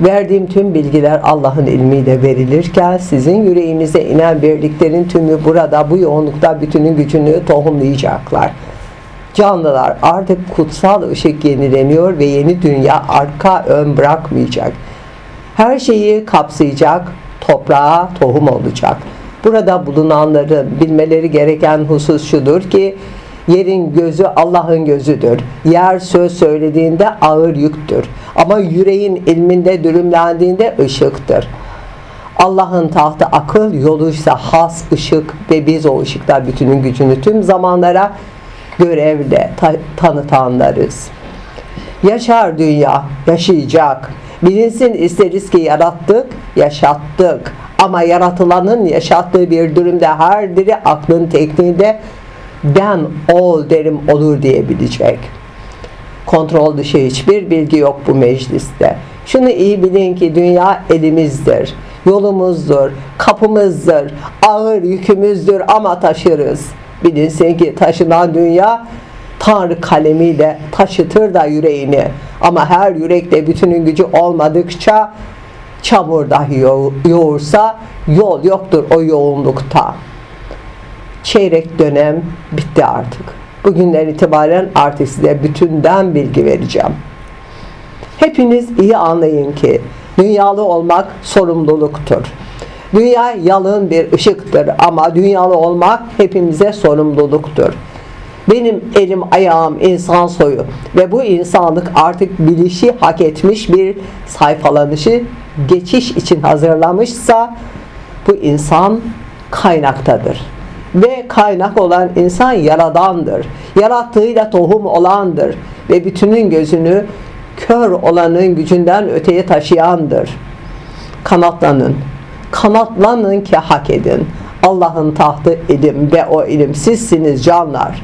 Verdiğim tüm bilgiler Allah'ın ilmiyle verilirken sizin yüreğinize inen birliklerin tümü burada bu yoğunlukta bütünün gücünü tohumlayacaklar. Canlılar artık kutsal ışık yenileniyor ve yeni dünya arka ön bırakmayacak. Her şeyi kapsayacak, toprağa tohum olacak. Burada bulunanların bilmeleri gereken husus şudur ki yerin gözü Allah'ın gözüdür. Yer söz söylediğinde ağır yüktür. Ama yüreğin ilminde dürümlendiğinde ışıktır. Allah'ın tahtı akıl, yolu ise has ışık ve biz o ışıklar bütünün gücünü tüm zamanlara görevle ta- tanıtanlarız. Yaşar dünya, yaşayacak. Bilinsin isteriz ki yarattık, yaşattık. Ama yaratılanın yaşattığı bir durumda her biri aklın tekniğinde ben ol derim olur diyebilecek. Kontrol dışı hiçbir bilgi yok bu mecliste. Şunu iyi bilin ki dünya elimizdir, yolumuzdur, kapımızdır, ağır yükümüzdür ama taşırız. Bilinsin ki taşınan dünya Tanrı kalemiyle taşıtır da yüreğini. Ama her yürekte bütünün gücü olmadıkça çamur dahi yo- yoğursa yol yoktur o yoğunlukta. Çeyrek dönem bitti artık. Bugünden itibaren artık size bütünden bilgi vereceğim. Hepiniz iyi anlayın ki dünyalı olmak sorumluluktur. Dünya yalın bir ışıktır ama dünyalı olmak hepimize sorumluluktur. Benim elim ayağım insan soyu ve bu insanlık artık bilişi hak etmiş bir sayfalanışı geçiş için hazırlamışsa bu insan kaynaktadır. Ve kaynak olan insan yaradandır. Yarattığıyla tohum olandır. Ve bütünün gözünü kör olanın gücünden öteye taşıyandır. Kanatlanın. Kanatlanın ki hak edin. Allah'ın tahtı ilim ve o ilim sizsiniz canlar.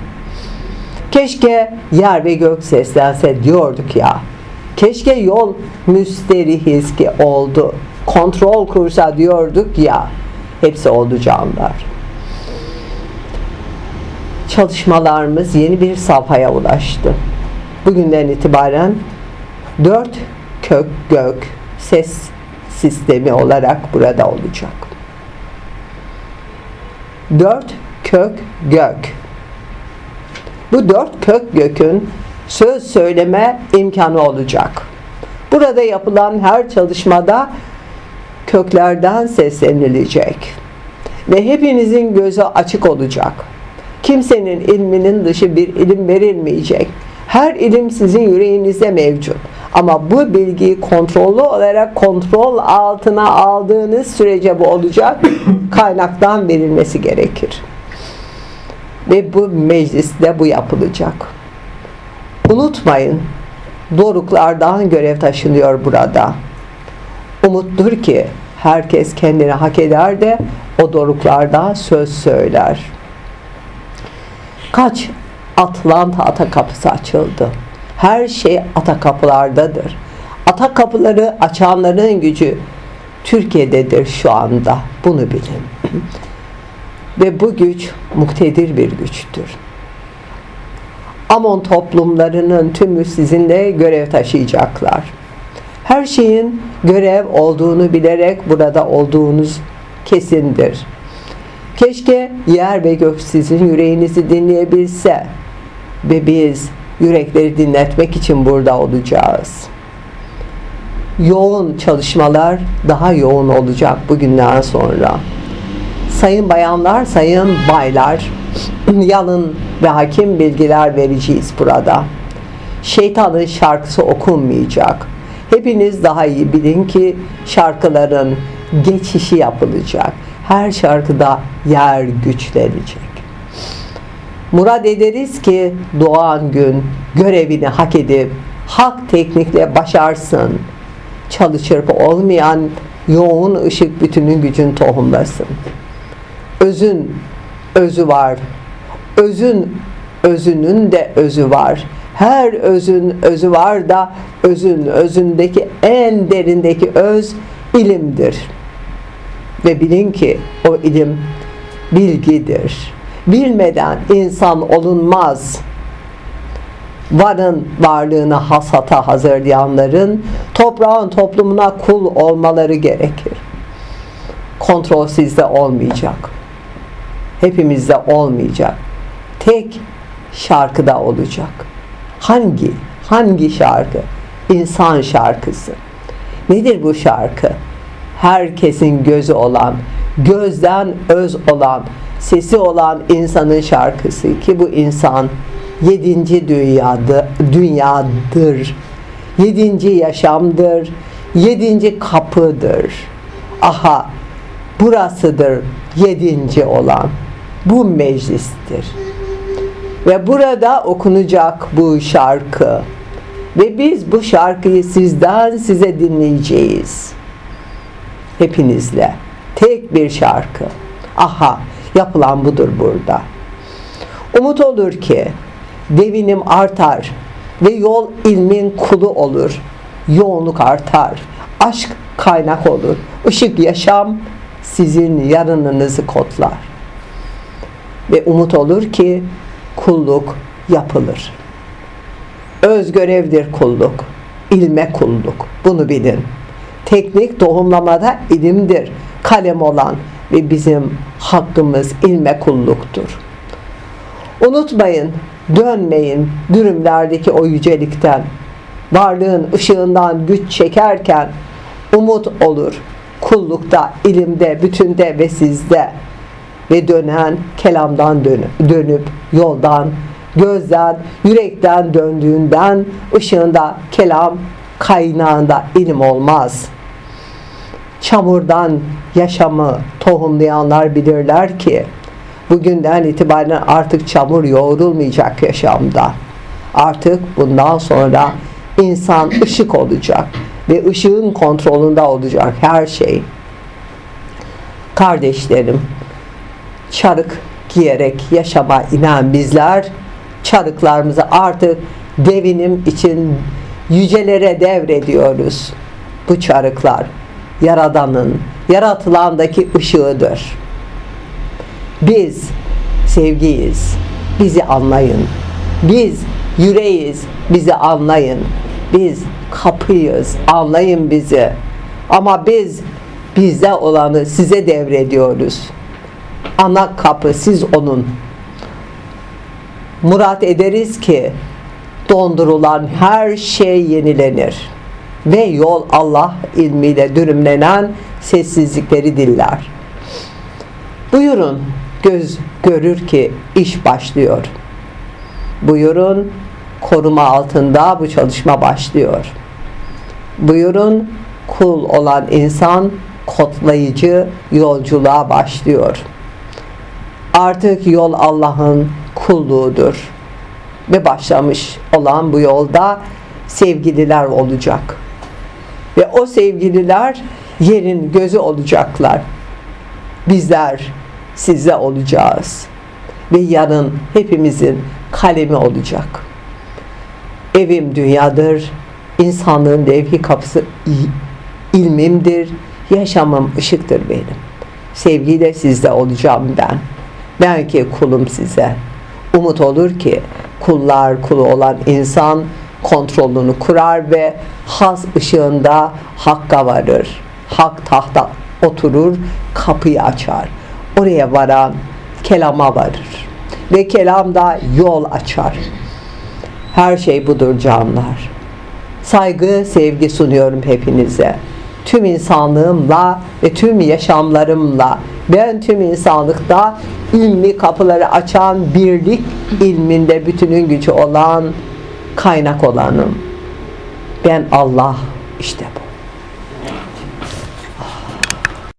Keşke yer ve gök seslense diyorduk ya. Keşke yol müsterihiz ki oldu. Kontrol kursa diyorduk ya. Hepsi oldu canlar. Çalışmalarımız yeni bir safhaya ulaştı. Bugünden itibaren dört kök gök ses sistemi olarak burada olacak. Dört kök gök. Bu dört kök gökün söz söyleme imkanı olacak. Burada yapılan her çalışmada köklerden seslenilecek. Ve hepinizin gözü açık olacak. Kimsenin ilminin dışı bir ilim verilmeyecek. Her ilim sizin yüreğinizde mevcut. Ama bu bilgiyi kontrollü olarak kontrol altına aldığınız sürece bu olacak. Kaynaktan verilmesi gerekir. Ve bu mecliste bu yapılacak. Unutmayın, doruklardan görev taşınıyor burada. Umuttur ki herkes kendini hak eder de o doruklarda söz söyler. Kaç Atlanta ata kapısı açıldı. Her şey ata kapılardadır. Ata kapıları açanların gücü Türkiye'dedir şu anda. Bunu bilin. Ve bu güç muktedir bir güçtür. Amon toplumlarının tümü sizinle görev taşıyacaklar. Her şeyin görev olduğunu bilerek burada olduğunuz kesindir. Keşke yer ve gök sizin yüreğinizi dinleyebilse ve biz yürekleri dinletmek için burada olacağız. Yoğun çalışmalar daha yoğun olacak bugünden sonra. Sayın bayanlar, sayın baylar, yalın ve hakim bilgiler vereceğiz burada. Şeytanın şarkısı okunmayacak. Hepiniz daha iyi bilin ki şarkıların geçişi yapılacak. Her şarkıda yer güçlenecek. Murad ederiz ki doğan gün görevini hak edip hak teknikle başarsın. Çalı çırpı olmayan yoğun ışık bütünün gücün tohumlasın. Özün özü var. Özün özünün de özü var. Her özün özü var da özün özündeki en derindeki öz ilimdir. Ve bilin ki o ilim bilgidir. Bilmeden insan olunmaz. varın varlığını hasata hazırlayanların toprağın toplumuna kul olmaları gerekir. Kontrol sizde olmayacak. Hepimizde olmayacak. Tek şarkıda olacak. Hangi? Hangi şarkı? İnsan şarkısı. Nedir bu şarkı? Herkesin gözü olan, gözden öz olan, sesi olan insanın şarkısı ki bu insan yedinci dünyada, dünyadır. Yedinci yaşamdır. Yedinci kapıdır. Aha burasıdır yedinci olan. Bu meclistir. Ve burada okunacak bu şarkı. Ve biz bu şarkıyı sizden size dinleyeceğiz. Hepinizle. Tek bir şarkı. Aha yapılan budur burada. Umut olur ki devinim artar ve yol ilmin kulu olur. Yoğunluk artar. Aşk kaynak olur. Işık yaşam sizin yarınınızı kodlar. Ve umut olur ki kulluk yapılır. Öz görevdir kulluk. ilme kulluk. Bunu bilin. Teknik tohumlamada ilimdir. Kalem olan ve bizim hakkımız ilme kulluktur. Unutmayın, dönmeyin dürümlerdeki o yücelikten. Varlığın ışığından güç çekerken umut olur. Kullukta, ilimde, bütünde ve sizde. Ve dönen kelamdan dönüp, dönüp yoldan, gözden, yürekten döndüğünden ışığında kelam kaynağında ilim olmaz. Çamurdan yaşamı tohumlayanlar bilirler ki bugünden itibaren artık çamur yoğrulmayacak yaşamda. Artık bundan sonra insan ışık olacak ve ışığın kontrolünde olacak her şey. Kardeşlerim, çarık giyerek yaşama inen bizler çarıklarımızı artık devinim için yücelere devrediyoruz. Bu çarıklar Yaradan'ın, yaratılandaki ışığıdır. Biz sevgiyiz. Bizi anlayın. Biz yüreğiz. Bizi anlayın. Biz kapıyız. Anlayın bizi. Ama biz bizde olanı size devrediyoruz. Ana kapı siz onun. Murat ederiz ki dondurulan her şey yenilenir ve yol Allah ilmiyle dürümlenen sessizlikleri diller. Buyurun göz görür ki iş başlıyor. Buyurun koruma altında bu çalışma başlıyor. Buyurun kul olan insan kodlayıcı yolculuğa başlıyor. Artık yol Allah'ın kulluğudur. Ve başlamış olan bu yolda sevgililer olacak. Ve o sevgililer yerin gözü olacaklar. Bizler size olacağız. Ve yarın hepimizin kalemi olacak. Evim dünyadır. İnsanlığın levhi kapısı ilmimdir. Yaşamım ışıktır benim. Sevgiyle sizde olacağım ben. Ben ki kulum size. Umut olur ki kullar kulu olan insan kontrolünü kurar ve has ışığında hakka varır. Hak tahta oturur, kapıyı açar. Oraya varan kelama varır. Ve kelamda yol açar. Her şey budur canlar. Saygı, sevgi sunuyorum hepinize. Tüm insanlığımla ve tüm yaşamlarımla ben tüm insanlıkta ilmi kapıları açan birlik ilminde bütünün gücü olan kaynak olanım. Ben Allah işte bu.